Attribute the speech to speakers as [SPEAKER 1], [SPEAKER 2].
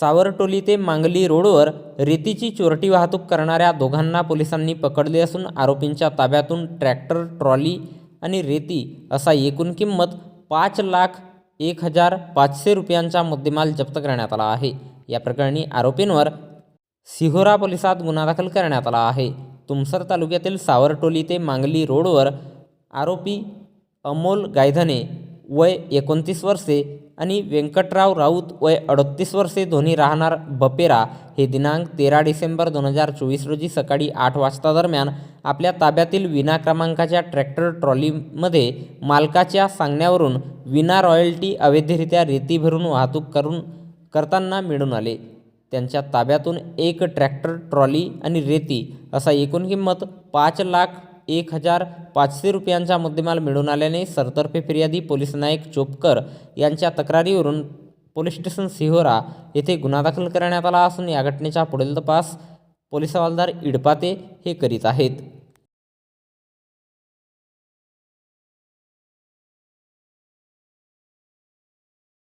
[SPEAKER 1] सावरटोली ते मांगली रोडवर रेतीची चोरटी वाहतूक करणाऱ्या दोघांना पोलिसांनी पकडले असून आरोपींच्या ताब्यातून ट्रॅक्टर ट्रॉली आणि रेती असा एकूण किंमत पाच लाख एक हजार पाचशे रुपयांचा मुद्देमाल जप्त करण्यात आला आहे. या प्रकरणी आरोपींवर सिहोरा पोलिसात गुन्हा दाखल करण्यात आला आहे. तुमसर तालुक्यातील सावरटोली ते मांगली रोडवर आरोपी अमोल गायधने वय एकोणतीस वर्षे आणि व्यंकटराव राऊत वय अडतीस वर्षे धोनी राहणार बपेरा हे दिनांक तेरा डिसेंबर दोन हजार चोवीस रोजी सकाळी आठ वाजता दरम्यान आपल्या ताब्यातील विना क्रमांकाच्या ट्रॅक्टर ट्रॉलीमध्ये मालकाच्या सांगण्यावरून विना रॉयल्टी अवैधरित्या रेती भरून वाहतूक करून करताना मिळून आले. त्यांच्या ताब्यातून एक ट्रॅक्टर ट्रॉली आणि रेती असा एकूण किंमत पाच लाख एक हजार पाचशे रुपयांचा मुद्देमाल मिळून आल्याने सरतर्फे फिर्यादी पोलीस नायक चोपकर यांच्या तक्रारीवरून पोलीस स्टेशन सिहोरा येथे गुन्हा दाखल करण्यात आला असून या घटनेचा पुढील तपास पोलीस हवालदार इडपाते हे करीत आहेत.